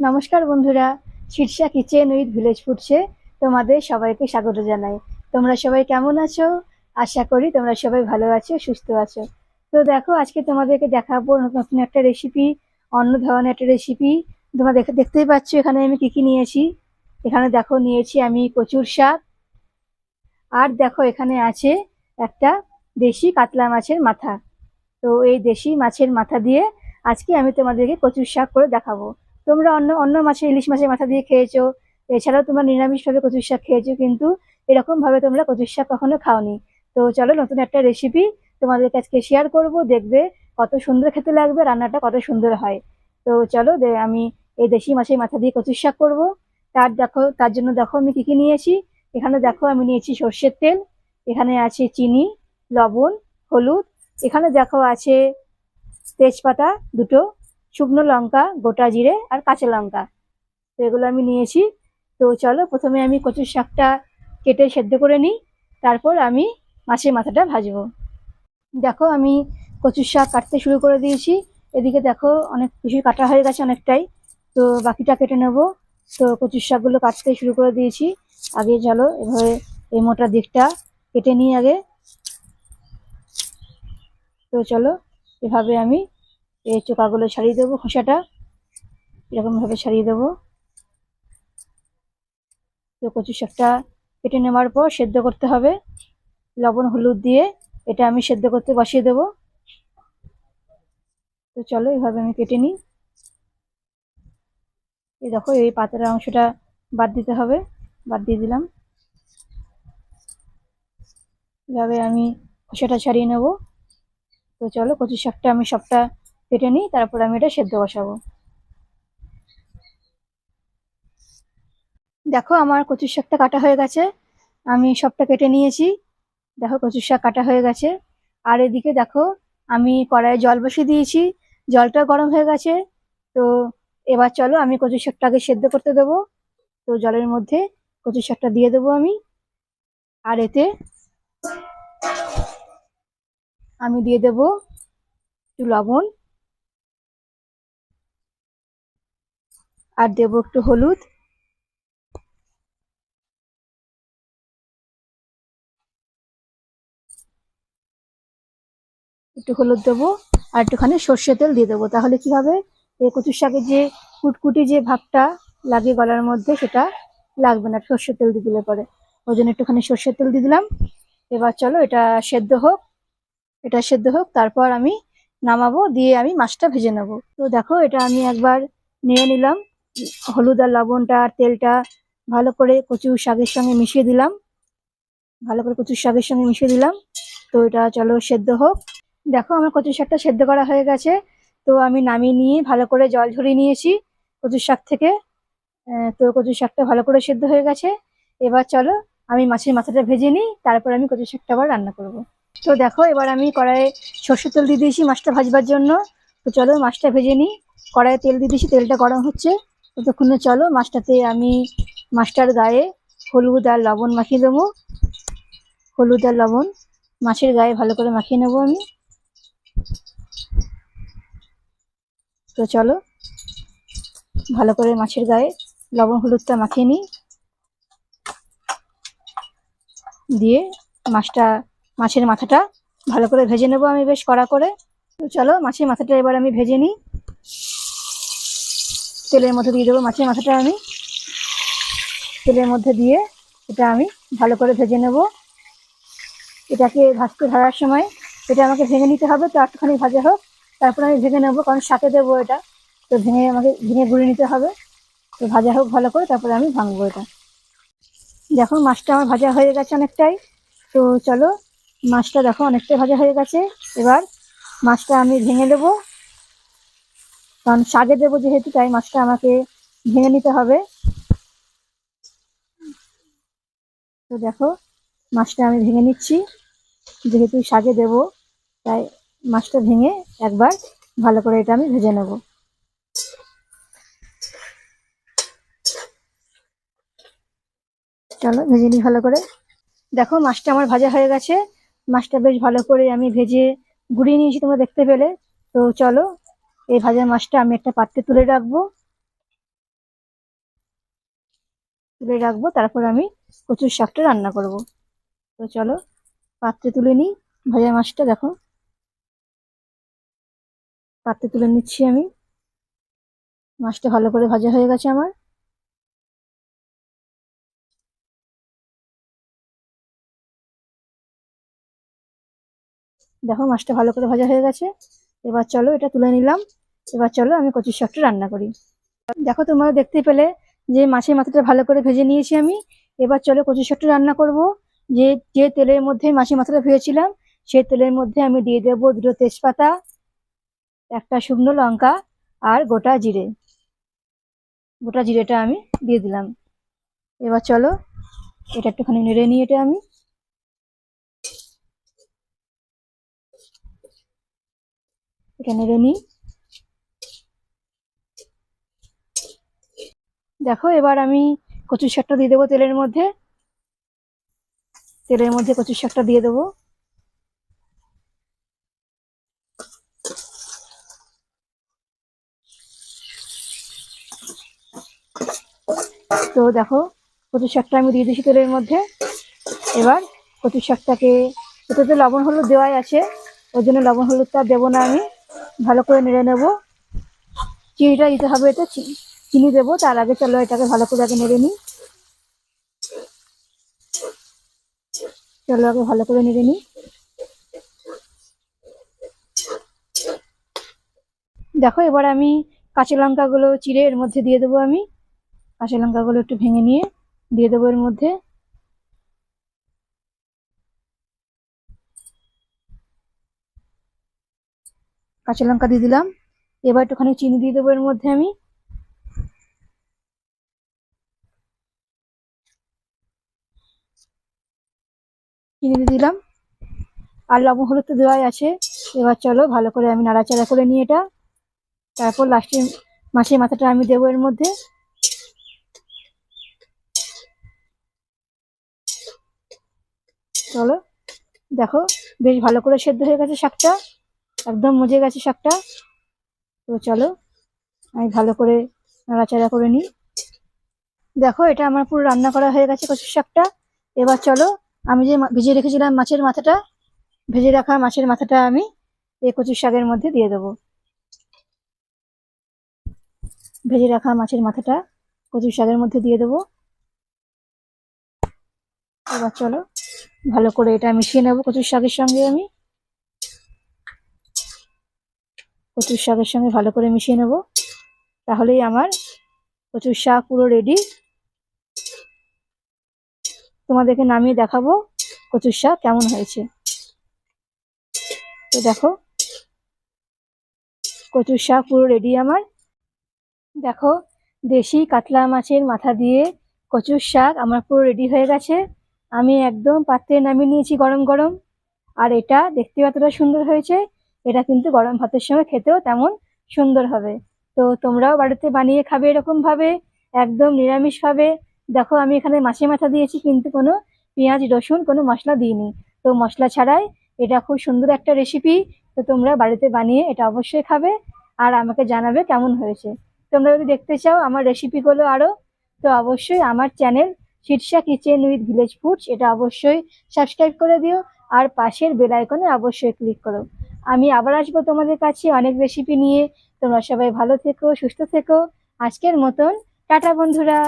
নমস্কার বন্ধুরা, Shirsha kitchen with village ফুডসে তোমাদের সবাইকে স্বাগত জানাই। তোমরা সবাই কেমন আছো? আশা করি তোমরা সবাই ভালো আছো, সুস্থ আছো। তো দেখো, আজকে তোমাদেরকে দেখাবো নতুন একটা রেসিপি অন্য ধরনের একটা রেসিপি তোমরা দেখে, দেখতেই পাচ্ছ এখানে আমি কী কী নিয়েছি। এখানে দেখো, নিয়েছি আমি কচুর শাক। আর দেখো, এখানে আছে একটা দেশি কাতলা মাছের মাথা। তো এই দেশি মাছের মাথা দিয়ে আজকে আমি তোমাদেরকে কচুর শাক করে দেখাবো। তোমরা অন্য অন্য মাছের ইলিশ মাছের মাথা দিয়ে খেয়েছো। এছাড়াও তোমরা নিরামিষভাবে কচুর শাক খেয়েছো, কিন্তু এরকমভাবে তোমরা কচুর শাক কখনো খাওনি। তো চলো নতুন একটা রেসিপি তোমাদের কাছে শেয়ার করব, দেখবে কত সুন্দর খেতে লাগবে, রান্নাটা কত সুন্দর হয়। তো চলো আমি এই দেশি মাছের মাথা দিয়ে কচুর শাক করব। তার দেখো, তার জন্য দেখো আমি কি কি নিয়েছি। এখানে দেখো আমি নিয়েছি সর্ষের তেল, এখানে আছে চিনি, লবণ, হলুদ। এখানে দেখো আছে তেজপাতা দুটো শুকনো লঙ্কা, গোটা জিরে আর কাঁচা লঙ্কা। তো এগুলো আমি নিয়েছি। তো চলো প্রথমে আমি কচুর শাকটা কেটে সেদ্ধ করে নিই, তারপর আমি মাছের মাথাটা ভাজবো। দেখো আমি কচুর শাক কাটতে শুরু করে দিয়েছি। এদিকে দেখো অনেক কিছু কাটা হয়ে গেছে অনেকটাই। তো বাকিটা কেটে নেব। তো কচুর শাকগুলো কাটতে শুরু করে দিয়েছি। আগে চলো এভাবে এই মোটা দিকটা কেটে নিই আগে। তো চলো এভাবে আমি এই চোকাগুলো ছাড়িয়ে দেবো খোসাটা। এরকম ভাবে ছাড়িয়ে দেবো। তো কচু শাকটা কেটে নেওয়ার পর সেদ্ধ করতে হবে। লবণ, হলুদ দিয়ে এটা আমি সেদ্ধ করতে বসিয়ে দেবো। তো চলো এভাবে আমি কেটে নিই। এই দেখো, এই পাতার অংশটা বাদ দিতে হবে, বাদ দিয়ে দিলাম। এভাবে আমি খোসাটা ছাড়িয়ে নেব। তো চলো কচু শাকটা আমি সবটা কেটে নিই, তারপর আমি এটা সেদ্ধ বসাবো। দেখো আমার কচুর শাকটা কাটা হয়ে গেছে, আমি সবটা কেটে নিয়েছি। দেখো কচুর শাক কাটা হয়ে গেছে। আর এদিকে দেখো, আমি কড়াইয়ে জল বসিয়ে দিয়েছি, জলটা গরম হয়ে গেছে। তো এবার চলো আমি কচুর শাকটাকে সেদ্ধ করতে দেবো। তো জলের মধ্যে কচুর শাকটা দিয়ে দেবো আমি। আর এতে আমি দিয়ে দেবো একটু লবণ। আর দেবো একটু হলুদ। একটু হলুদ দেবো আর একটুখানি সর্ষে তেল দিয়ে দেবো। তাহলে কি হবে? এই কচুর শাকের যে কুটকুটি যে ভাবটা লাগে গলার মধ্যে, সেটা লাগবে না, সর্ষে তেল দিয়ে দিলে পরে। ওই জন্য একটুখানি সর্ষের তেল দিয়ে দিলাম। এবার চলো, এটা সেদ্ধ হোক। এটা সেদ্ধ হোক, তারপর আমি নামাবো, দিয়ে আমি মাছটা ভেজে নেব। তো দেখো, এটা আমি একবার নিয়ে নিলাম। হলুদ আর লবণটা আর তেলটা ভালো করে কচু শাকের সঙ্গে মিশিয়ে দিলাম। ভালো করে কচু শাকের সঙ্গে মিশিয়ে দিলাম। তো এটা চলো সেদ্ধ হোক। দেখো আমার কচু শাকটা সেদ্ধ করা হয়ে গেছে। তো আমি নামিয়ে নিয়ে ভালো করে জল ঝরিয়ে নিয়েছি কচুর শাক থেকে। তো কচু শাকটা ভালো করে সেদ্ধ হয়ে গেছে। এবার চলো আমি মাছের মাথাটা ভেজে নিই, তারপর আমি কচু শাকটা আবার রান্না করব। তো দেখো এবার আমি কড়াইয়ে সর্ষের তেল দিয়ে দিয়েছি মাছটা ভাজবার জন্য। তো চলো মাছটা ভেজে নিই। কড়াইয়ে তেল দিয়ে দিয়েছি, তেলটা গরম হচ্ছে। ততক্ষণে চলো, মাছটাতে আমি মাছটার গায়ে হলুদ আর লবণ মাখিয়ে দেবো। হলুদ আর লবণ মাছের গায়ে ভালো করে মাখিয়ে নেব আমি। তো চলো, ভালো করে মাছের গায়ে লবণ হলুদটা মাখিয়ে নিই। দিয়ে মাছটা, মাছের মাথাটা ভালো করে ভেজে নেব আমি বেশ কড়া করে। তো চলো, মাছের মাথাটা এবার আমি ভেজে নিই। তেলের মধ্যে দিয়ে দেবো মাছের মাথাটা আমি। তেলের মধ্যে দিয়ে এটা আমি ভালো করে ভেজে নেব। এটাকে ভাজতে ধরার সময় এটা আমাকে ভেঙে নিতে হবে, তো একটুখানি ভাজা হোক, তারপর আমি ভেঙে নেব, কারণ সাথে দেবো এটা। তো ভেঙে আমাকে, ভেঙে গুঁড়ে নিতে হবে। তো ভাজা হোক ভালো করে, তারপরে আমি ভাঙবো এটা। দেখো, মাছটা আমার ভাজা হয়ে গেছে অনেকটাই। তো চলো, মাছটা দেখো অনেকটাই ভাজা হয়ে গেছে। এবার মাছটা আমি ভেঙে দেবো কারণ শাকে দেবো যেহেতু, তাই মাছটা আমাকে ভেঙে নিতে হবে। তো দেখো, মাছটা আমি ভেঙে নিচ্ছি। যেহেতু শাকে দেবো, তাই মাছটা ভেঙে একবার ভালো করে এটা আমি ভেজে নেব। চলো ভেজে নিই ভালো করে। দেখো, মাছটা আমার ভাজা হয়ে গেছে। মাছটা বেশ ভালো করে আমি ভেজে গুঁড়িয়ে নিয়েছি, তোমরা দেখতে পেলে। তো চলো এই ভাজা মাছটা আমি একটা পাত্রে তুলে রাখব। তুলে রাখব, তারপর আমি কচুর শাকটা রান্না করব। তো চলো, পাত্রে তুলে নিই ভাজা মাছটা, দেখো। পাত্রে তুলে নিচ্ছি আমি। মাছটা ভালো করে ভাজা হয়ে গেছে আমার। দেখো, মাছটা ভালো করে ভাজা হয়ে গেছে। এবার চলো এটা তুলে নিলাম। এবার চলো আমি কচুর শাকটা রান্না করি। দেখো তোমরা দেখতে পেলে যে মাছের মাথাটা ভালো করে ভেজে নিয়েছি আমি। এবার চলো কচুর শাকটা রান্না করব। যে যে তেলের মধ্যে মাছের মাথাটা ভেজেছিলাম, সেই তেলের মধ্যে আমি দিয়ে দেবো দুটো তেজপাতা, একটা শুকনো লঙ্কা আর গোটা জিরে। গোটা জিরেটা আমি দিয়ে দিলাম। এবার চলো এটা একটুখানি নেড়ে নিই এটা আমি। এটা নেড়ে নিই দেখো, এবার আমি কচুর শাকটা দিয়ে দেবো তেলের মধ্যে। তেলের মধ্যে কচুর শাকটা দিয়ে দেবো। তো দেখো কচুর শাকটা আমি দিয়ে দিয়েছি তেলের মধ্যে। এবার কচুর শাকটাকে, এটাতে লবণ হলুদ দেওয়াই আছে, ওই জন্য লবণ হলুদটা দেবো না আমি। ভালো করে নেড়ে নেব। চিনিটা দিতে হবে এতে। চিনি দেবো, তার আগে চলো এটাকে ভালো করে আগে নেড়ে নিই। চলো আগে ভালো করে নেড়ে নিই। দেখো, এবার আমি কাঁচা লঙ্কাগুলো চিড়ে এর মধ্যে দিয়ে দেবো আমি। কাঁচা লঙ্কাগুলো একটু ভেঙে নিয়ে দিয়ে দেবো এর মধ্যে। কাঁচা লঙ্কা দিয়ে দিলাম। এবার একটুখানি চিনি দিয়ে দেবো এর মধ্যে আমি। চিনি দিয়ে দিলাম। আর লবণ হলুদ তো দেওয়াই আছে। এবার চলো ভালো করে আমি নাড়াচাড়া করে নিই এটা। তারপর লাস্টে মাছের মাথাটা আমি দেবো এর মধ্যে। চলো, দেখো, বেশ ভালো করে সেদ্ধ হয়ে গেছে শাকটা। একদম মজে গেছে শাকটা। তো চলো, আমি ভালো করে নাড়াচাড়া করে নিই। দেখো, এটা আমার পুরো রান্না করা হয়ে গেছে কচুর শাকটা। এবার চলো, আমি যে ভিজিয়ে রেখেছিলাম মাছের মাথাটা, ভেজে রাখা মাছের মাথাটা আমি এই কচুর শাকের মধ্যে দিয়ে দেবো। ভেজে রাখা মাছের মাথাটা কচুর শাকের মধ্যে দিয়ে দেবো। এবার চলো, ভালো করে এটা মিশিয়ে নেব কচুর শাকের সঙ্গে আমি। কচুর শাকের সঙ্গে ভালো করে মিশিয়ে নেব। তাহলেই আমার কচুর শাক পুরো রেডি তোমাদেরকে নামিয়ে দেখাবো কচুর শাক কেমন হয়েছে। তো দেখো, কচুর শাক পুরো রেডি আমার। দেখো, দেশি কাতলা মাছের মাথা দিয়ে কচুর শাক আমার পুরো রেডি হয়ে গেছে। আমি একদম পাত্রে নামিয়ে নিয়েছি গরম গরম। আর এটা দেখতে যতটা সুন্দর হয়েছে এটা কিন্তু গরম ভাতের সঙ্গে খেতেও তেমন সুন্দর হবে। তো তোমরাও বাড়িতে বানিয়ে খাবে এরকম ভাবে একদম নিরামিষ ভাবে দেখো, আমি এখানে মাছে মাথা দিয়েছি, কিন্তু কোনো পেঁয়াজ, রসুন, কোনো মশলা দিইনি। তো মশলা ছাড়াই এটা খুব সুন্দর একটা রেসিপি তো তোমরা বাড়িতে বানিয়ে এটা অবশ্যই খাবে আর আমাকে জানাবে কেমন হয়েছে। তোমরা যদি দেখতে চাও আমার রেসিপিগুলো আরও তো অবশ্যই আমার channel Shirsha kitchen with village foods এটা অবশ্যই সাবস্ক্রাইব করে দিও আর পাশের বেল আইকনে অবশ্যই ক্লিক করো। আমি আবার আসব তোমাদের কাছে অনেক রেসিপি নিয়ে। তোমরা সবাই ভালো থেকো, সুস্থ থেকো। আজকের মতন, টাটা বন্ধুরা।